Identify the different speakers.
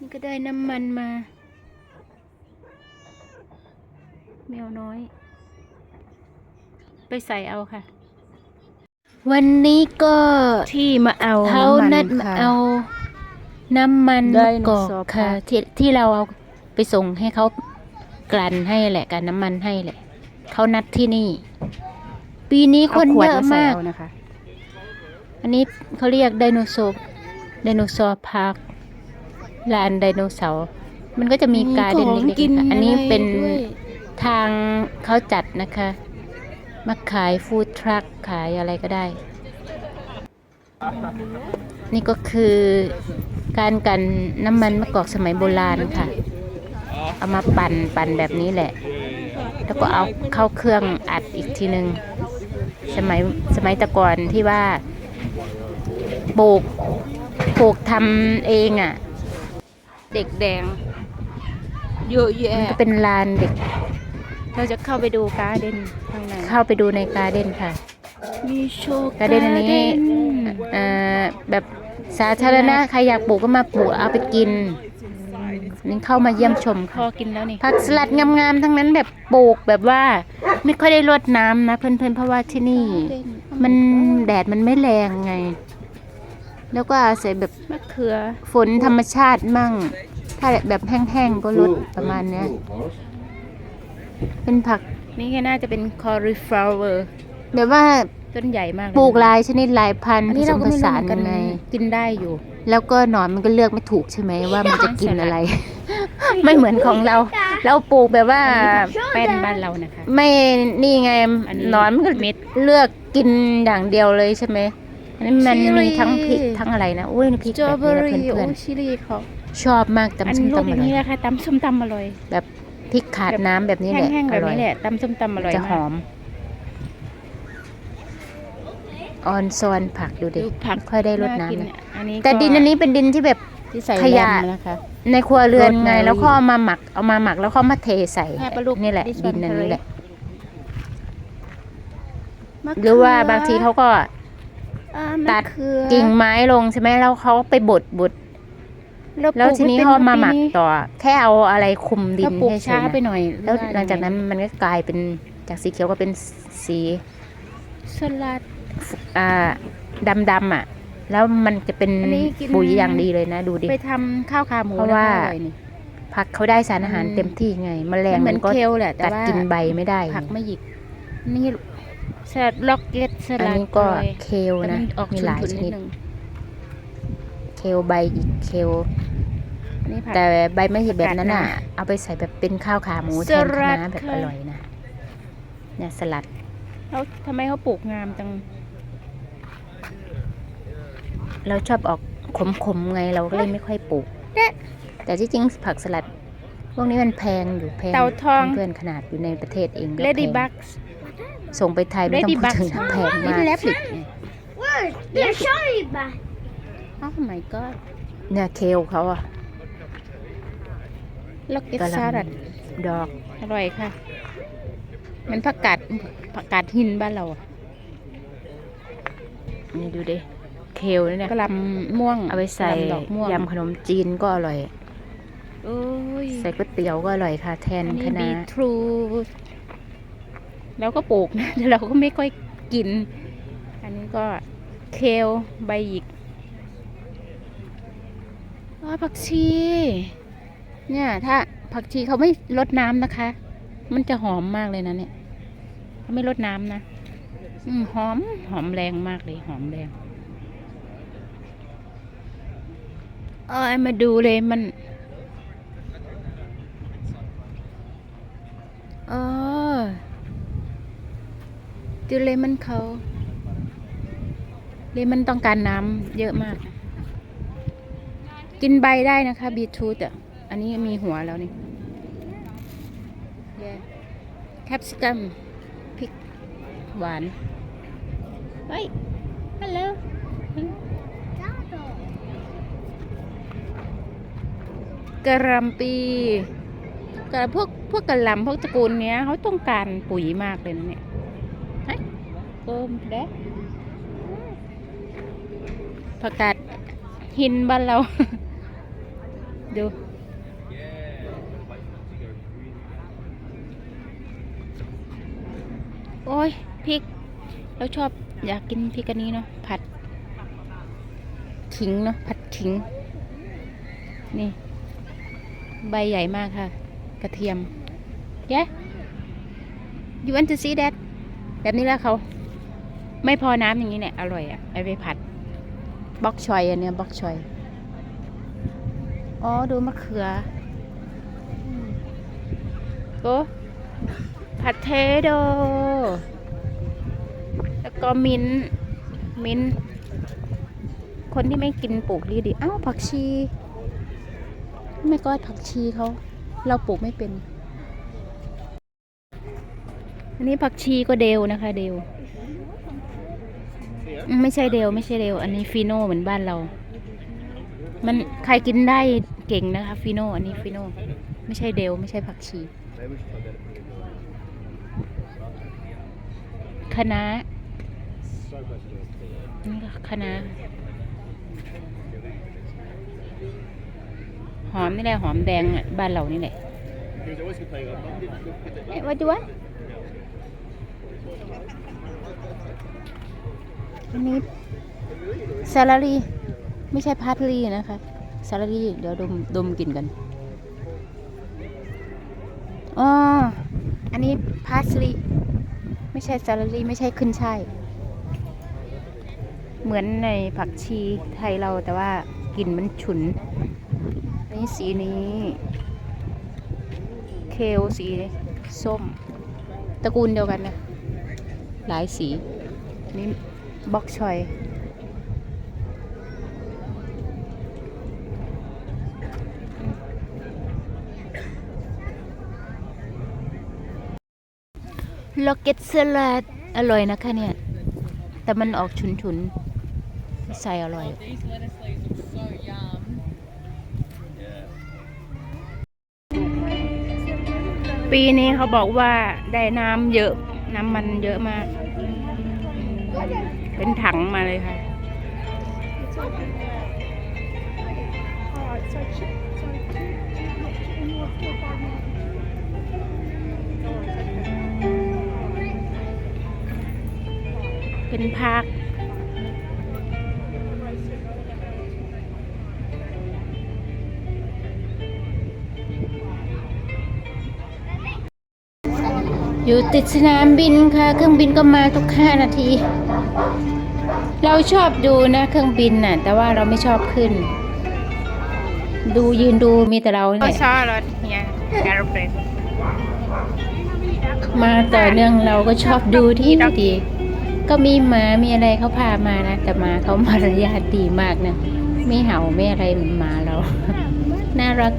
Speaker 1: นี่ก็ได้น้ำมันมา แมวน้อย ไปใส่เอาค่ะ วันนี้ก็
Speaker 2: ที่มาเอา
Speaker 1: เขา
Speaker 2: น้ำมั
Speaker 1: นัด
Speaker 2: น
Speaker 1: มา
Speaker 2: ค่ะ
Speaker 1: เอาน้ำมัน
Speaker 2: ได
Speaker 1: มะ
Speaker 2: โน
Speaker 1: กอก
Speaker 2: เสาร์
Speaker 1: ค่ะ
Speaker 2: พัก
Speaker 1: ที่ที่เราเอาไปส่งให้เขากลั่นให้แหละกันน้ำมันให้แหละเขานัดที่นี่ ปีนี้คน
Speaker 2: ขวด
Speaker 1: เยอะ
Speaker 2: ใส่
Speaker 1: มาก
Speaker 2: เอนะคะ
Speaker 1: อันนี้เขาเรียกไดโนเสาร์ไดโนเสาร์พาร์ค ลานไดโนเสาร์มันก็จะมีการเด่น
Speaker 2: ของ
Speaker 1: เล็ก
Speaker 2: กิน
Speaker 1: ๆค่ะอันนี้เป็นทางเขาจัดนะคะ มาขายฟู้ดทรัคขายอะไรก็ได้ นี่ก็คือการกันน้ำมันมะกอกสมัยโบราณค่ะ เอามาปั่นปั่นแบบนี้แหละ แล้วก็เอาเข้าเครื่องอัดอีกทีหนึ่งสมัยสมัยตะก่อนที่ว่าปลูกปลูกทำเองอะ่ะ
Speaker 2: เด็กแดง เยอะแยะ
Speaker 1: มันก็เป็นลานเด็ก
Speaker 2: เราจะเข้าไปดูการ์เด้นข้างใน
Speaker 1: เข้าไปดูในการ์เด้นค่ะ
Speaker 2: มีโชว์
Speaker 1: การ์เด้นอันนี้เอ่อแบบสาธารณะใครอยากปลูกก็มาปลูกเอาไปกินนี่เข้ามาเยี่ยมชม
Speaker 2: พอ
Speaker 1: ค่ะ
Speaker 2: กินแล้วนี่
Speaker 1: ผักสลัดงามๆ ทั้งนั้นแบบปลูกแบบว่า ไม่ค่อยได้รดน้ำนะ เพื่อนๆ เพราะว่าที่นี่ มันแดดมันไม่แรงไง แล้วก็อาศัยแบบ
Speaker 2: มะเขือ
Speaker 1: ฝนธรรมชาติมั่ง ถ้าแบบแห้งๆก็ลดประมาณเนี้ย เป็นผัก
Speaker 2: นี่ก็น่าจะเป็น cauliflower
Speaker 1: แบบว่า
Speaker 2: ต้นใหญ่มากเลย
Speaker 1: ปลูกหลายชนิดหลายพันธุ์
Speaker 2: อัน
Speaker 1: ผ
Speaker 2: นี้
Speaker 1: ส
Speaker 2: เรา
Speaker 1: ม
Speaker 2: ก็
Speaker 1: ผ
Speaker 2: ไม่รู้
Speaker 1: สา
Speaker 2: เหมือนกัน
Speaker 1: นไง
Speaker 2: กินได้อยู่
Speaker 1: แล้วก็หนอนมันก็เลือกไม่ถูกใช่ไหมว่ามันจะกินอะไร ไม่เหมือนของเรา เราปลูกแบบว่า
Speaker 2: แป้นบ้านเรานะคะ
Speaker 1: ไม่นี่ไง
Speaker 2: อันนี้
Speaker 1: หนอนมันก็
Speaker 2: เม็ด
Speaker 1: เลือกกินอย่างเดียวเลยใช่ไหมอันนี้มัน
Speaker 2: ชิลลี่
Speaker 1: มีทั้งพริกทั้งอะไรนะอุ้ยพริก
Speaker 2: สตรอ
Speaker 1: แบบ
Speaker 2: เบอ
Speaker 1: นี้นะ
Speaker 2: รี่โอ้
Speaker 1: เพื่อน
Speaker 2: ชิลลี่เขา
Speaker 1: ๆ ชอบมาก
Speaker 2: อัน
Speaker 1: ตำส้ม
Speaker 2: ลูก
Speaker 1: ตำ
Speaker 2: อ
Speaker 1: อย่างร่อย
Speaker 2: นี้นะคะตำส้มตำอร่อย
Speaker 1: แบบพริกขาดน้ำแบบนี้แหละ
Speaker 2: แห้งๆ
Speaker 1: อ
Speaker 2: แบบ
Speaker 1: ร่อย
Speaker 2: นี้แหละตำส้มตำอร่อย
Speaker 1: จะห
Speaker 2: มา
Speaker 1: อก มออนซอนผักดูดิ
Speaker 2: ดูผัก
Speaker 1: ค่อยได้รดา
Speaker 2: กิ
Speaker 1: น้ำนะ
Speaker 2: อันนี้
Speaker 1: แต่ดินอันนี้เป็นดินที่แบบ
Speaker 2: ที่ใส่
Speaker 1: ขยะ
Speaker 2: แรมนะคะ
Speaker 1: ในครัวเรือนไง
Speaker 2: รดน้ำ
Speaker 1: แล้วก็เอามาหมักเอามาหมักแล้วก็มาเทใส่
Speaker 2: แค่ปลาลูก
Speaker 1: นี่แหละ
Speaker 2: ดิฉั
Speaker 1: ดิ
Speaker 2: น
Speaker 1: นอันนี้แหละ
Speaker 2: มะเขื
Speaker 1: หรือว่าบางทีเขาก็
Speaker 2: อ่ามะ
Speaker 1: ตัด
Speaker 2: เขือ
Speaker 1: กิ่งไม้ลงใช่ไหมแล้วเขาไปบดบด
Speaker 2: เรา
Speaker 1: แล้ว
Speaker 2: ปลูก
Speaker 1: ทีนี้
Speaker 2: ไป็
Speaker 1: เขามาหมัก
Speaker 2: ปี
Speaker 1: ต่อ แค่เอาอะไรคุมดิ
Speaker 2: เรา
Speaker 1: น
Speaker 2: ปลูก
Speaker 1: ให้เฉ
Speaker 2: ช้ายไป
Speaker 1: ๆนะ
Speaker 2: หน่อย
Speaker 1: แล้ว
Speaker 2: ได้
Speaker 1: หลังจากนั้นมันก็กลายเป็นจากสีเขียวก็เป็นสี
Speaker 2: สลัด
Speaker 1: อ่าดำดำๆอะ แล้วมันจะเป็น
Speaker 2: อันนี้กิน
Speaker 1: ปุ๋ยอย่างดีเลยนะ ดูดิ
Speaker 2: ไปทำข้าวขาหมู
Speaker 1: เพราะว่า
Speaker 2: นคออยนี่
Speaker 1: ผักเขาได้สารอาหาร
Speaker 2: อืม
Speaker 1: เต็มที่ไงแมลง
Speaker 2: มันเหมื
Speaker 1: มั
Speaker 2: อน
Speaker 1: นก็
Speaker 2: เคลแหละแต่
Speaker 1: ตัด
Speaker 2: ว่า
Speaker 1: กินใบไม่ได้
Speaker 2: ผักไม่หยิกนี่สลัดล็อกเก็ตส
Speaker 1: อัน
Speaker 2: ลัด
Speaker 1: นี้ก็
Speaker 2: อร่อย
Speaker 1: เคล
Speaker 2: แต่
Speaker 1: นะ
Speaker 2: มันออก
Speaker 1: มี
Speaker 2: ฉุ
Speaker 1: หลาย
Speaker 2: น
Speaker 1: ช
Speaker 2: ๆนิ
Speaker 1: นิ
Speaker 2: ด
Speaker 1: ด
Speaker 2: นึง
Speaker 1: เคลใบอีกเคล
Speaker 2: อั นนี้ผัก
Speaker 1: แต่ใบไม่เห็นแบบนั้นอะ
Speaker 2: ผักกาดนะ
Speaker 1: เอาไปใส่แบบเป็นข้าวขาหมูแท
Speaker 2: ส
Speaker 1: น
Speaker 2: ลั
Speaker 1: คะ
Speaker 2: ด
Speaker 1: น้าแบบ
Speaker 2: ค่ะ
Speaker 1: อร่อยนะเนี่ยสลัด
Speaker 2: เขาทำไมเขาปลูกงามจัง
Speaker 1: เราชอบออกขมๆไงเราก็เลยไม่ค่อยปลูกแต่ที่จริงผักสลัด พวกนี้มันแพงอยู่แพง
Speaker 2: เต่าทอง
Speaker 1: เพื่อนๆขนาดอยู่ในประเทศเองก็
Speaker 2: เลดี้
Speaker 1: แพ
Speaker 2: บั
Speaker 1: ง
Speaker 2: ก
Speaker 1: ส่งไปไทยไม่ต้องพูดถึงนะแพง
Speaker 2: นี่
Speaker 1: มาก
Speaker 2: แลบลิก
Speaker 3: Where? They're showing back.
Speaker 2: โอ้ my god
Speaker 1: เนี่ยเคลเขาอะ
Speaker 2: ล็อกเก็ต
Speaker 1: กำ
Speaker 2: ส
Speaker 1: ลั
Speaker 2: ลัด
Speaker 1: งดอก
Speaker 2: อร่อยค่ะ มันผักกาดผักกาดหินบ้านเราอะ
Speaker 1: นี่ดูดิเคลเนี่ย
Speaker 2: กระหลำม่วง
Speaker 1: เอาไปใส่
Speaker 2: กะหล่ำดอกม่วง
Speaker 1: ยำขนมจีนก็อร่อย
Speaker 2: โอ้ย
Speaker 1: ใส่ก๋วยเตี๋ยวก็อร่อยค่ะ แทน
Speaker 2: อันนี้
Speaker 1: คะ
Speaker 2: บี
Speaker 1: น้า
Speaker 2: ทรูทเราก็ปลูกนะแต่เราก็ไม่ค่อยกิน อันนี้ก็เคลใบหยิกอ๋อผักชี เนี่ย ถ้าผักชีเขาไม่ลดน้ำนะคะ มันจะหอมมากเลยนะเนี่ยเขาไม่ลดน้ำนะอืมหอมหอมแรงมากเลยหอมแรงเออมาดูเลยมันอ๋อดูเลมอนเขาเลมอนต้องการน้ำเยอะมาก กินใบได้นะคะบีทรูทอะ นนี้มีหัวแล้วนี่แคปซิกัมพริกหวานเฮ้ยฮัลโหลกระหลำปีกระพวกพวกกระหลำพวกตระกูลเนี้ยเขาต้องการปุ๋ยมากเลยนะเนี่ยเฮ้ยเติมเด้ผักกาดหินบ้านเรา
Speaker 1: ดู โอ้ยพริกเราชอบอยากกินพริกอันนี้เนาะผัด ขิงเนาะผัดขิง นี่ ใบใหญ่มากค่ะ กระเทียมแย่ you want to see that แบบนี้แล้วเขา ไม่พอน้ำอย่างนี้เนี่ยอร่อยอะ่ะเอไปผัดบล็อกชอยอันเนี้ยบล็อกชอยอ๋อ ดูมะเขือโอ้ ผัดเทโด แล้วก็มิ้น มิ้น คนที่ไม่กินปลูกดีดีอ้าวผักชี ไม่ก็ผักชีเขาเราปลูกไม่เป็น อันนี้ผักชีก็เดลนะคะ เดลอืมไม่ใช่เดลไม่ใช่เดลอันนี้ฟีโน่เหมือนบ้านเรา มันใครกินได้เก่งนะคะฟีโน่อันนี้ฟีโน่ไม่ใช่เดลไม่ใช่ผักชี คะน้าอันนี่ก็คะน้าหอมนี่แหละหอมแดงอะบ้านเรานี่แหละเอ๊ะว่าจะวะอันนี้ซาลารีไม่ใช่พาร์ทลีนะคะซาลารีเดี๋ยวดมดมกลิ่นกันอ๋ออันนี้พาร์ทลี ไม่ใช่ซาลารีไม่ใช่ขึ้นช่ายเหมือนในผักชีไทยเราแต่ว่ากลิ่นมันฉุนอันนี้สีนี้ เคลสีส้ม ตระกูลเดียวกันนะ หลายสี นี่บ็อกชอย ล็อกเก็ตสลัดอร่อยนะคะเนี่ย แต่มันออกฉุนๆใส่อร่อยปีนี้เขาบอกว่าได้น้ำเยอะ น้ำมันเยอะมาก เป็นถังมาเลยค่ะ เป็นพักอยู่ติดสนามบินค่ะ เครื่องบินก็มาทุกห้านาที เราชอบดูนะเครื่องบินน่ะ แต่ว่าเราไม่ชอบขึ้น ดูยืนดูมีแต่เราเนี่ยชอบรถเนี่ยแอโรเพลนมาต่อเนื่องเราก็ชอบดูที่ดี ก็มีหมามีอะไรเขาพามานะ แต่หมาเขามารยาทดีมากนะ ไม่เห่าไม่อะไรเหมือนหมาเรา น่ารัก